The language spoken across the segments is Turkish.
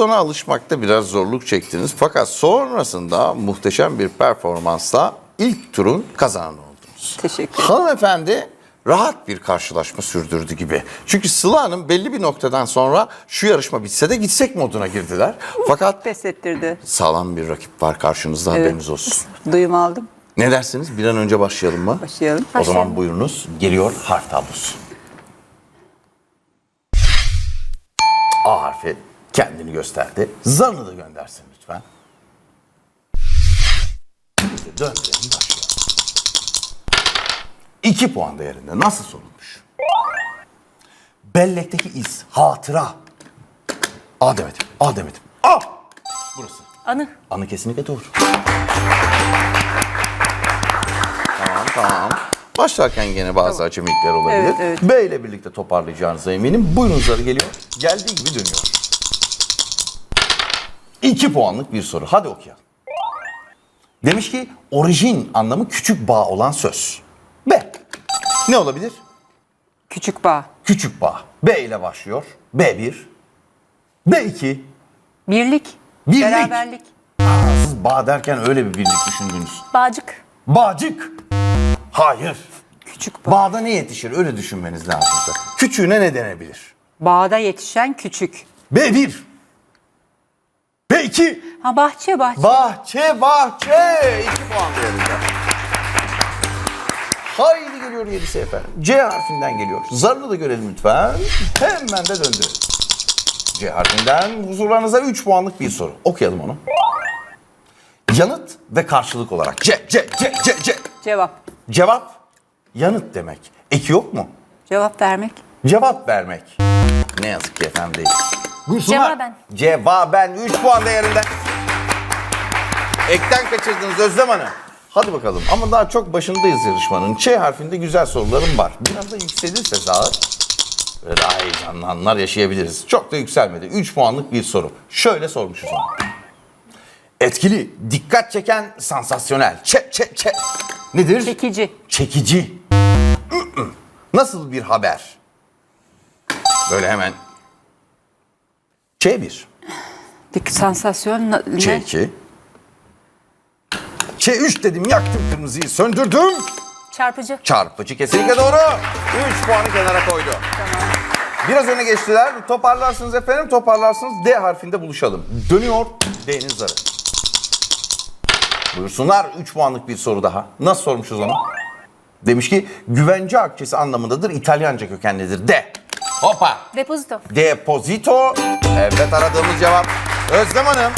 tona alışmakta biraz zorluk çektiniz. Fakat sonrasında muhteşem bir performansla ilk turun kazananı oldunuz. Teşekkür ederim. Hanımefendi rahat bir karşılaşma sürdürdü gibi. Çünkü Sıla Hanım belli bir noktadan sonra şu yarışma bitse de gitsek moduna girdiler. Fakat Pes ettirdi. sağlam bir rakip var karşınızda haberiniz olsun. Duyum aldım. Ne dersiniz? Bir an önce başlayalım mı? Başlayalım. O zaman buyurunuz. Geliyor harf tablosu. A harfi kendini gösterdi. Zarını da göndersin lütfen. Döndürelim başlayalım. İki puan değerinde nasıl sorulmuş? Bellekteki iz, hatıra. A demedim, A demedim. A! Burası. Anı. Anı kesinlikle doğru. Tamam tamam. Başlarken gene bazı acemilikler olabilir. Evet, evet. B ile birlikte toparlayacağınıza eminim. Buyurun zarı geliyor. Geldiği gibi dönüyor. İki puanlık bir soru. Hadi okuyalım. Demiş ki orijin anlamı küçük bağ olan söz. B. Ne olabilir? Küçük bağ. Küçük bağ. B ile başlıyor. B1. B2. Birlik. Birlik. Beraberlik. Siz bağ derken öyle bir birlik düşündünüz. Bağcık. Bağcık. Hayır. Küçük bağ. Bağda ne yetişir? Öyle düşünmeniz lazım. Küçüğüne ne denebilir? Bağda yetişen küçük. B1. B2. Ha bahçe bahçe. Bahçe bahçe. 2 puan değerinde. Haydi geliyor yedisi efendim. C harfinden geliyor. Zarını da görelim lütfen. Hemen de döndürelim. C harfinden huzurlarınıza 3 puanlık bir soru. Okuyalım onu. Yanıt ve karşılık olarak. C, C, C, C, C. Cevap. Cevap yanıt demek. Eki yok mu? Cevap vermek. Cevap vermek. Ne yazık ki efendim değil. Buyursunlar. Cevaben. Cevaben 3 puan değerinde. Ekten kaçırdınız Özlem Hanım. Hadi bakalım ama daha çok başındayız yarışmanın. Ç harfinde güzel sorularım var. Biraz da yükselirse zar böyle daha heyecanlı anlar yaşayabiliriz. Çok da yükselmedi. 3 puanlık bir soru. Şöyle sormuşuz. Etkili, dikkat çeken, sansasyonel. Ç, ç, ç. Nedir? Çekici. Çekici. Nasıl bir haber? Böyle hemen. Ç1. Dik sansasyon ne? Ç2. Ç3 dedim yaktım kırmızıyı söndürdüm. Çarpıcı. Çarpıcı kesinlikle doğru. 3 puanı kenara koydu. Biraz öne geçtiler. Toparlarsınız efendim toparlarsınız. D harfinde buluşalım. Dönüyor D'nin zarı. Buyursunlar 3 puanlık bir soru daha. Nasıl sormuşuz onu? Demiş ki güvence akçesi anlamındadır. İtalyanca kökenlidir. D. Hoppa. Depozito. Depozito. Evet aradığımız cevap. Özlem Hanım.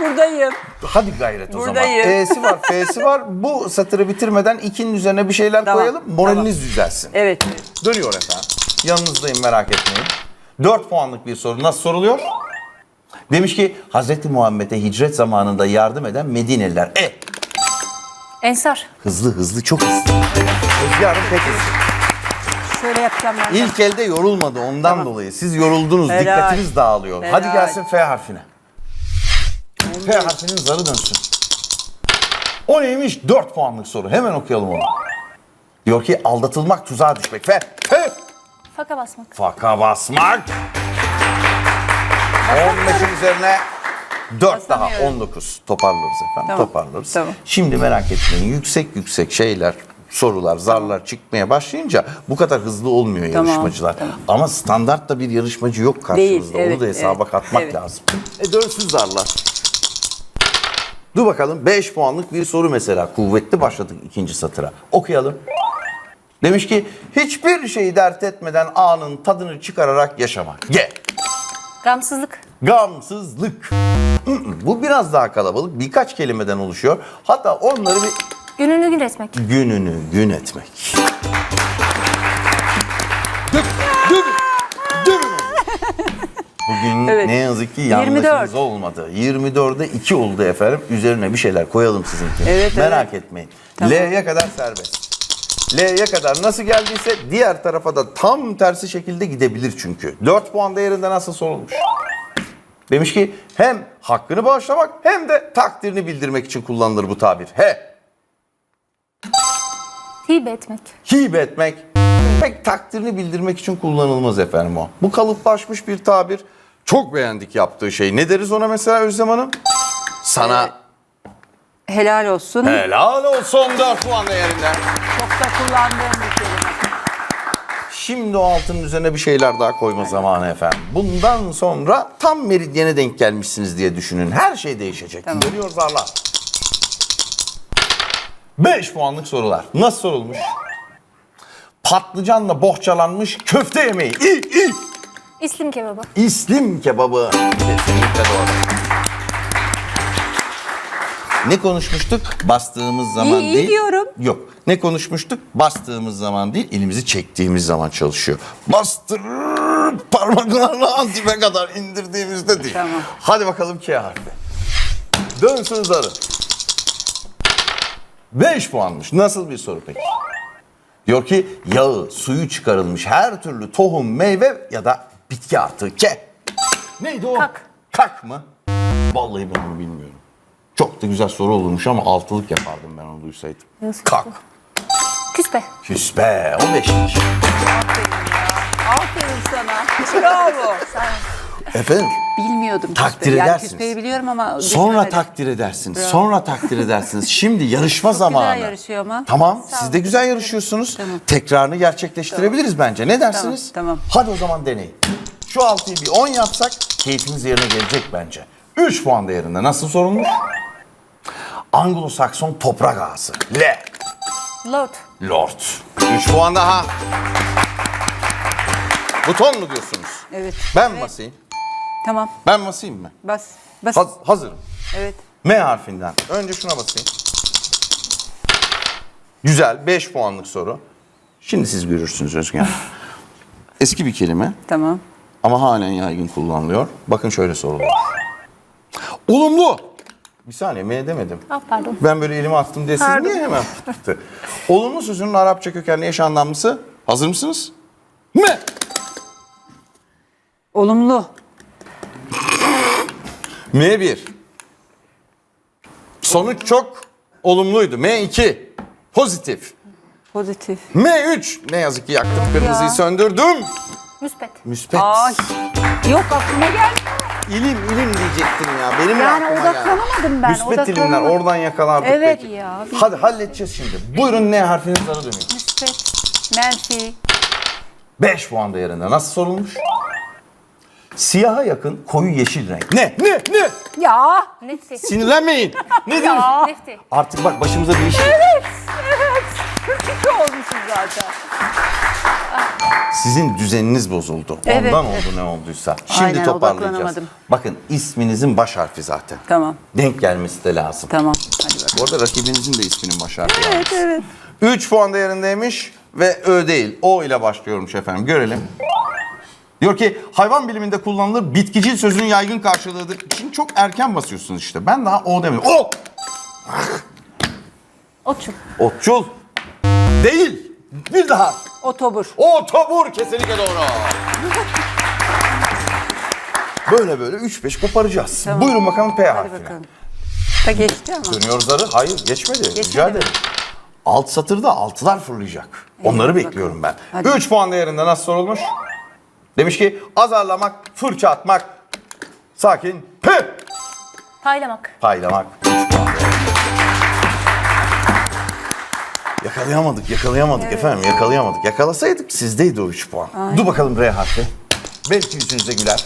Buradayım. Hadi gayret o Buradayım. zaman. E'si var, F'si var. Bu satırı bitirmeden ikinin üzerine bir şeyler Tamam, koyalım. Moraliniz düzelsin. Evet. Dönüyor efendim. Yanınızdayım merak etmeyin. 4 puanlık bir soru. Nasıl soruluyor? Demiş ki Hazreti Muhammed'e hicret zamanında yardım eden Medineliler. E. Ensar. Hızlı hızlı çok hızlı. Özge Hanım pek hızlı. Şöyle yapacağım ben. de. İlk elde yorulmadı ondan dolayı. Siz yoruldunuz. Helal. Dikkatiniz dağılıyor. Helal. Hadi gelsin F harfine. F harfinin zarı dönsün. O neymiş? 4 puanlık soru. Hemen okuyalım onu. Diyor ki aldatılmak, tuzağa düşmek. F. F. Faka basmak. Faka basmak. 15'in üzerine 4 daha Basamıyorum. 19 toparlarız efendim Tamam, toparlarız. tamam. Şimdi merak etmeyin yüksek yüksek şeyler sorular zarlar çıkmaya başlayınca bu kadar hızlı olmuyor Tamam, yarışmacılar. tamam. Ama standart da bir yarışmacı yok karşınızda. Değil, Onu evet, da hesaba evet, katmak evet. lazım. E dönsün zarlar. Dur bakalım 5 puanlık bir soru mesela. Kuvvetli başladık ikinci satıra. Okuyalım. Demiş ki hiçbir şeyi dert etmeden anın tadını çıkararak yaşamak. G. Gamsızlık. Gamsızlık. Bu biraz daha kalabalık. Birkaç kelimeden oluşuyor. Hatta onları bir Gününü gün etmek. gününü gün etmek. Dök, dök, dök. Bugün Evet. ne yazık ki 24. yanlışınız olmadı. 24'de 2 oldu efendim. Üzerine bir şeyler koyalım sizinki. Evet, Merak evet. etmeyin. Tamam. L'ye kadar serbest. L'ye kadar nasıl geldiyse diğer tarafa da tam tersi şekilde gidebilir çünkü. 4 puan değerinde nasıl sorulmuş? Demiş ki hem hakkını bağışlamak hem de takdirini bildirmek için kullanılır bu tabir. He. Hibe etmek. hibe etmek pek takdirini bildirmek için kullanılmaz efendim o. Bu kalıplaşmış bir tabir. Çok beğendik yaptığı şey. Ne deriz ona mesela Özlem Hanım? Sana Helal olsun. helal olsun 4 puan değerinde. Çok da kullandığım bir kelime. Şimdi o altının üzerine bir şeyler daha koyma zamanı efendim. Bundan sonra tam meridyene denk gelmişsiniz diye düşünün. Her şey değişecek. Tamam. Geliyor zarlar. 5 puanlık sorular. Nasıl sorulmuş? Patlıcanla bohçalanmış köfte yemeği. İyi, iyi. İslim kebabı. İslim kebabı. Kesinlikle doğru. Ne konuşmuştuk? Bastığımız zaman İyi, iyi değil. diyorum. Yok. Ne konuşmuştuk? Bastığımız zaman değil, elimizi çektiğimiz zaman çalışıyor. Bastırıp parmaklarla dibe kadar indirdiğimizde değil. Tamam. Hadi bakalım K harfi. Dönsün zarı. 5 puanmış. Nasıl bir soru peki? Diyor ki yağı, suyu çıkarılmış her türlü tohum, meyve ya da bitki artığı ke. Neydi o? Kak. Kak mı? Vallahi ben onu bilmiyorum. Çok da güzel soru olurmuş ama altılık yapardım ben onu duysaydım. Nasıl? Kak. Küspe. Küspe. O beşinci. Aferin sana. Bravo. Efendim? Bilmiyordum. Takdir küspeyi. Yani edersiniz. küspeyi biliyorum ama Sonra takdir edersiniz. Sonra takdir edersiniz. Şimdi yarışma zamanı. yarışıyor ama. Tamam. Siz de güzel yarışıyorsunuz. Tamam. Tekrarını gerçekleştirebiliriz bence. Ne dersiniz? Tamam, Hadi o zaman deneyin. Şu altıyı bir 10 yapsak keyfiniz yerine gelecek bence. 3 puan değerinde. Nasıl sorulmuş? Anglo-Sakson toprak ağası. L. Lord. Lord. 3 puan daha. Buton mu diyorsunuz? Evet. Ben mi basayım? Tamam. Ben basayım mı? Bas. Bas. Haz- hazırım. Evet. M harfinden. Önce şuna basayım. Güzel. 5 puanlık soru. Şimdi siz görürsünüz Özgen. Hanım. Eski bir kelime Tamam. ama halen yaygın kullanılıyor. Bakın şöyle soruluyor. Olumlu. Bir saniye M demedim. Ah pardon. Ben böyle elimi attım diye siz niye hemen fıttı? Olumlu sözünün Arapça kökenli eş anlamlısı. Hazır mısınız? M. Olumlu. M1. Sonuç çok olumluydu. M2. Pozitif. Pozitif. M3. Ne yazık ki yaktım. Kırmızıyı söndürdüm. Müspet. Müspet. Ay. Yok aklıma geldi. İlim ilim diyecektim ya. Benim Yani aklıma geldi. odaklanamadım ben, Müspet ilimler odaklanamadım. oradan yakalardık Evet belki. ya. Hadi halledeceğiz şimdi. Buyurun ne harfiniz ara dönüyor. Müspet. Menfi. 5 puan değerinde. Nasıl sorulmuş? Siyaha yakın koyu yeşil renk. Ne? Ne? Ne? Ya. Nefti. Sinirlenmeyin. Nedir? Nefti. Artık bak başımıza bir iş. Evet. 42 olmuşuz zaten. Sizin düzeniniz bozuldu. Evet, Ondan evet. oldu ne olduysa. Şimdi Aynen, toparlayacağız. odaklanamadım. Bakın isminizin baş harfi zaten. Tamam. Denk gelmesi de lazım. Tamam. Hadi bakalım. Bu arada rakibinizin de isminin baş harfi Evet evet. 3 puan değerindeymiş ve Ö değil. O ile başlıyormuş efendim. Görelim. Diyor ki hayvan biliminde kullanılır bitkicil sözün yaygın karşılığıdır. Şimdi çok erken basıyorsunuz işte. Ben daha O demiyorum. O! Otçul. Otçul. Değil. Bir daha. Otobur. Otobur kesinlikle doğru. Böyle böyle 3-5 koparacağız. Tamam. Buyurun bakalım P Hadi harfine. bakalım. Da geçti ama. Dönüyor zarı. Hayır geçmedi. Rica Geçmedi mi? ederim. Alt satırda altılar fırlayacak. Onları bakalım. bekliyorum ben. Hadi. 3 puan değerinde nasıl sorulmuş? Demiş ki azarlamak, fırça atmak, sakin, P. Paylamak. Paylamak. 3 puan değerinde. Yakalayamadık, yakalayamadık efendim, yakalayamadık. Yakalasaydık sizdeydi o 3 puan. Dur bakalım R harfi. Belki yüzünüze güler.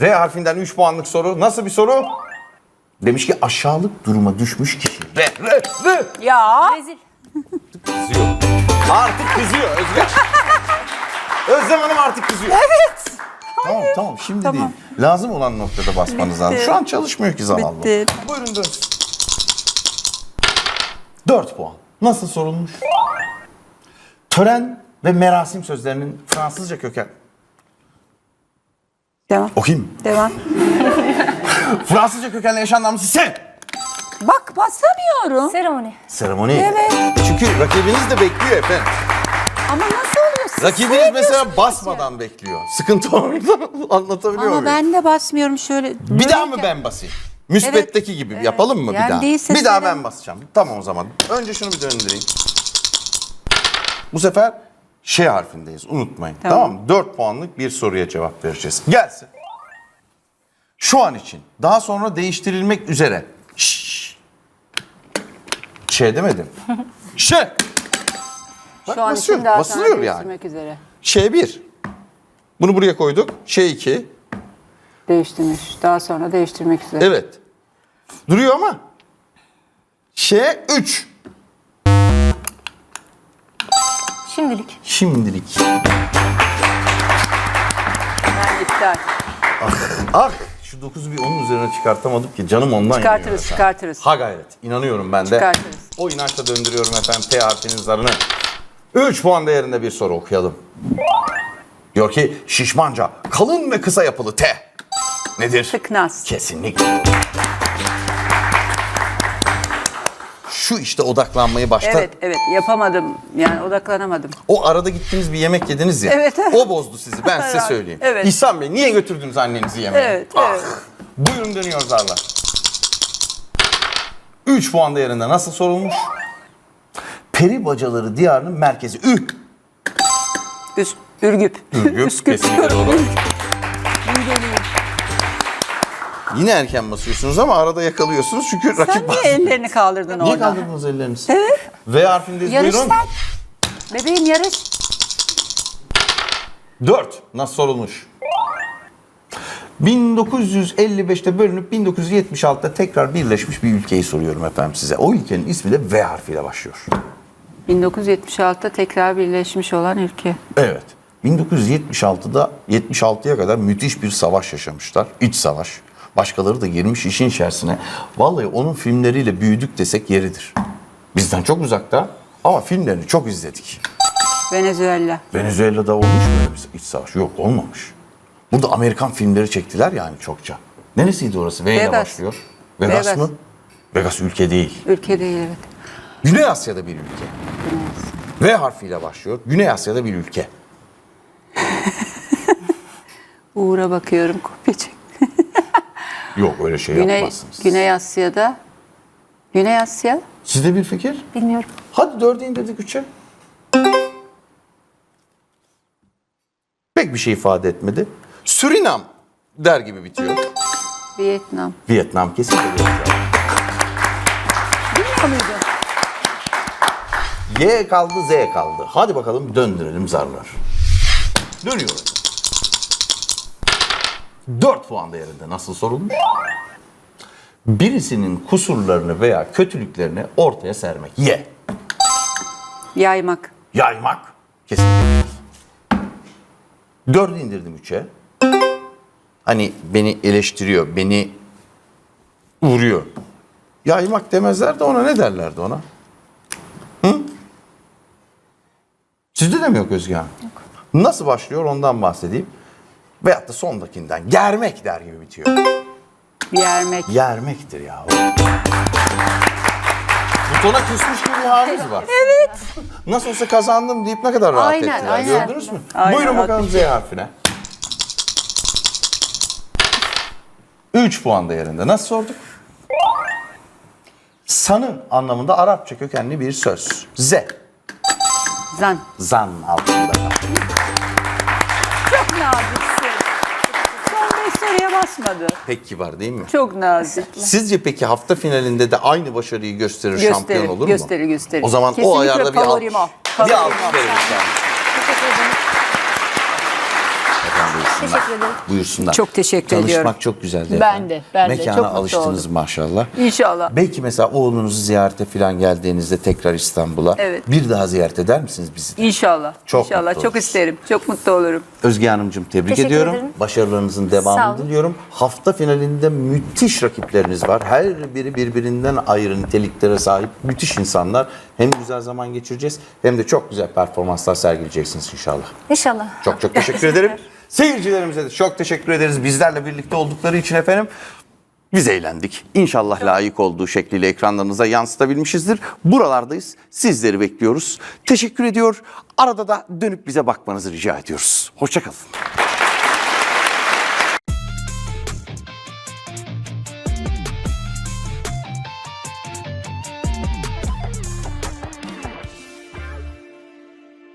R harfinden 3 puanlık soru. Nasıl bir soru? Demiş ki aşağılık duruma düşmüş kişi. R, R, R. Ya. Rezil. Kızıyor. Artık kızıyor Özlem. Özlem Hanım artık kızıyor. Evet. Tamam tamam şimdi Tamam. değil. Lazım olan noktada basmanız lazım. Şu an çalışmıyor ki zavallı. Bitti. Buyurun dönsün. 4 puan. Nasıl sorulmuş? Tören ve merasim sözlerinin Fransızca köken. Devam. Okuyayım. Devam. Fransızca kökenli eş anlamlısı sen. Bak basamıyorum. Seremoni. Seremoni. Evet. Çünkü rakibiniz de bekliyor efendim. Ama nasıl? Siz Rakibiniz mesela basmadan bekliyor. Sıkıntı orada. Anlatabiliyor Ama muyum? ben de basmıyorum şöyle. Bir daha mı ben basayım? Müsbetteki gibi yapalım mı Yani bir daha? değilse bir daha ben basacağım. Tamam o zaman. Önce şunu bir döndüreyim. Bu sefer Ş harfindeyiz unutmayın. Tamam. Tamam mı? 4 puanlık bir soruya cevap vereceğiz. Gelsin. Şu an için daha sonra değiştirilmek üzere. Şşş. Ş demedim. Ş. Bak Şu an basıyor, için daha basılıyor yani. üzere. Ş1. Bunu buraya koyduk. Ş2. Değiştirmiş. Daha sonra değiştirmek üzere. Evet. Duruyor ama. Ş3. Şimdilik. Şimdilik. Ben iptal. Ah şu 9'u bir onun üzerine çıkartamadık ki canım ondan Çıkartırız, çıkartırız. Ha gayret. İnanıyorum ben de. Çıkartırız. O inançla döndürüyorum efendim T harfinin zarını. 3 puan değerinde bir soru okuyalım. Diyor ki şişmanca, kalın ve kısa yapılı T. Nedir? Tıknaz. Kesinlikle. Şu işte odaklanmayı başta Evet, evet. Yapamadım. Yani odaklanamadım. O arada gittiniz bir yemek yediniz ya. Evet, evet. O bozdu sizi ben size Evet, söyleyeyim. evet. İhsan Bey niye götürdünüz annenizi yemeğe? Evet, ah. evet. Buyurun dönüyor zarlar. 3 puan değerinde nasıl sorulmuş? Peri bacaları diyarının merkezi. Ü. Üst, Ürgüp. Ürgüp. Üsküp. Kesinlikle doğru. Yine erken basıyorsunuz ama arada yakalıyorsunuz çünkü Sen rakip niye ellerini kaldırdın Niye orada? kaldırdınız ellerinizi? Evet. V harfindeyiz buyurun. sen. Bebeğim yarış. 4. Nasıl sorulmuş? 1955'te bölünüp 1976'da tekrar birleşmiş bir ülkeyi soruyorum efendim size. O ülkenin ismi de V harfiyle başlıyor. 1976'da tekrar birleşmiş olan ülke. Evet. 1976'da 76'ya kadar müthiş bir savaş yaşamışlar. İç savaş. Başkaları da girmiş işin içerisine. Vallahi onun filmleriyle büyüdük desek yeridir. Bizden çok uzakta ama filmlerini çok izledik. Venezuela. Venezuela'da olmuş mu iç savaş? Yok olmamış. Burada Amerikan filmleri çektiler yani çokça. Neresiydi orası? V ile Vegas. başlıyor. Vegas, Vegas. mı? Vegas ülke değil. Ülke değil evet. Güney Asya'da bir ülke. V harfiyle başlıyor. Güney Asya'da bir ülke. Uğur'a bakıyorum kopya çek. Yok öyle şey Güney, yapmazsınız. Güney Asya'da. Güney Asya. Sizde bir fikir? Bilmiyorum. Hadi dörde indirdik üçe. Pek bir şey ifade etmedi. Surinam der gibi bitiyor. Vietnam. Vietnam kesinlikle. Bilmiyor muydun? Y kaldı, Z kaldı. Hadi bakalım döndürelim zarlar. Dönüyoruz. 4 puan değerinde nasıl sorulmuş? Birisinin kusurlarını veya kötülüklerini ortaya sermek. Y. Yaymak. Yaymak. Kesinlikle değil. Dördü indirdim üçe. Hani beni eleştiriyor, beni vuruyor. Yaymak demezler de ona ne derlerdi ona? Sizde de mi yok Özge Hanım? Yok. Nasıl başlıyor ondan bahsedeyim. Veyahut da sondakinden. Germek der gibi bitiyor. Yermek. Yermektir ya. Butona küsmüş gibi bir haliniz var. Evet. Nasıl olsa kazandım deyip ne kadar rahat Aynen, ettiler. aynen. Gördünüz mü? Aynen, Buyurun bakalım Z harfine. 3 puan değerinde. Nasıl sorduk? Sanın anlamında Arapça kökenli bir söz. Z. Zan. Zan altında. Çok naziksin. Son beş soruya basmadı. Pek kibar değil mi? Çok nazik. Sizce peki hafta finalinde de aynı başarıyı gösterir, Gösterir, şampiyon olur mu? gösterir, gösterir. O zaman o Kesinlikle ayarda bir alkış. favorim o. Bir Favorim alkış o. verelim sana. Teşekkür ederim. Efendim buyursunlar. Teşekkür ederim. Buyursunlar. Çok teşekkür Tanışmak ediyorum. çok güzeldi. Ben efendim. de, ben de. Mekana Çok mutlu alıştınız oldum. maşallah. İnşallah. Belki mesela oğlunuzu ziyarete falan geldiğinizde tekrar İstanbul'a Evet. bir daha ziyaret eder misiniz bizi? de? İnşallah. Çok İnşallah. mutlu Çok isterim. Çok mutlu olurum. Özge Hanımcığım tebrik Teşekkür ediyorum. ederim. Başarılarınızın devamını diliyorum. Hafta finalinde müthiş rakipleriniz var. Her biri birbirinden ayrı niteliklere sahip müthiş insanlar. Hem güzel zaman geçireceğiz hem de çok güzel performanslar sergileyeceksiniz inşallah. İnşallah. Çok çok teşekkür ederim. Seyircilerimize de çok teşekkür ederiz. Bizlerle birlikte oldukları için efendim. Biz eğlendik. İnşallah layık olduğu şekliyle ekranlarınıza yansıtabilmişizdir. Buralardayız. Sizleri bekliyoruz. Teşekkür ediyor. Arada da dönüp bize bakmanızı rica ediyoruz. Hoşçakalın.